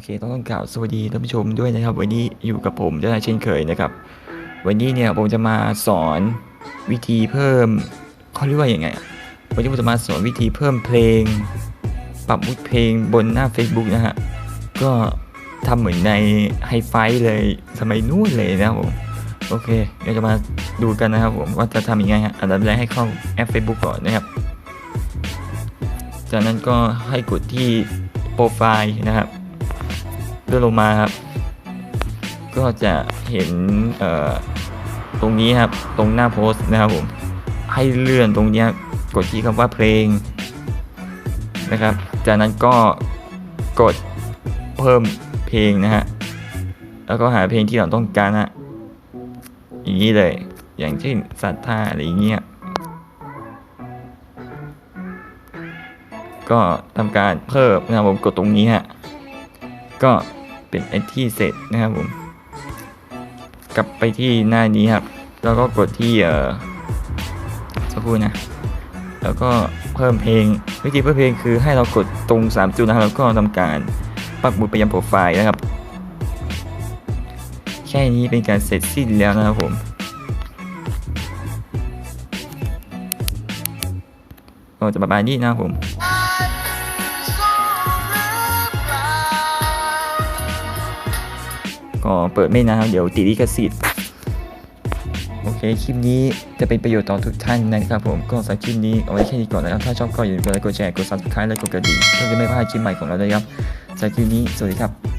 อเคต้องกล่าวสวัสดีท่านผู้ชมด้วยนะครับ วันนี้อยู่กับผมเจ้านายเช่นเคยนะครับ วันนี้เนี่ยผมจะมาสอนวิธีเพิ่มเขาเรียกว่าอย่างไงวันนี้ผมจะมาสอนวิธีเพิ่มเพลง ปรับมุดเพลงบนหน้า Facebook นะฮะก็ทำเหมือนในไฮไฟเลยสมัยนู้นเลยนะครับผมโอเคเดี๋ยวจะมาดูกันนะครับผมว่าจะทำยังไงฮะอันดับแรกให้เข้าแอป Facebook ก่อนนะครับ จากนั้นก็ให้กดที่โปรไฟล์นะครับ เลื่อนลงมาครับ ก็จะเห็นตรงนี้ครับ ตรงหน้าโพสต์นะครับผม ให้เลื่อนตรงนี้กดที่คำว่าเพลงนะครับ จากนั้นก็กดเพิ่มเพลงนะฮะ แล้วก็หาเพลงที่เราต้องการนะอย่างนี้เลย อย่างเช่นสัตว์ท่าอะไรอย่างเงี้ย ก็ทำการเพิ่มนะครับผมกดตรงนี้ฮะ ก็ เป็นไอที่เสร็จนะครับผม กลับไปที่หน้านี้ครับ แล้วก็กดที่เอ่อสักครู่นะ แล้วก็เพิ่มเพลง วิธีเพิ่มเพลงคือให้เรากดตรง 3 จุดนะครับแล้วก็ทำการปักหมุดไปยังโปรไฟล์นะครับ แค่นี้เป็นการเสร็จสิ้นแล้วนะครับผมก็จะประมาณนี้นะครับผม ก็เปิดไม่นานเดี๋ยวติดลิขสิทธิ์โอเค คลิปนี้จะเป็นประโยชน์ต่อทุกท่านนะครับผม ก็สำหรับคลิปนี้เอาไว้แค่นี้ก่อนนะครับ ถ้าชอบก็อย่าลืมกดไลค์ กดแชร์ กด subscribe และกดกระดิ่งเพื่อจะไม่พลาดคลิปใหม่ของเราด้วยครับสำหรับคลิปนี้ สวัสดีครับ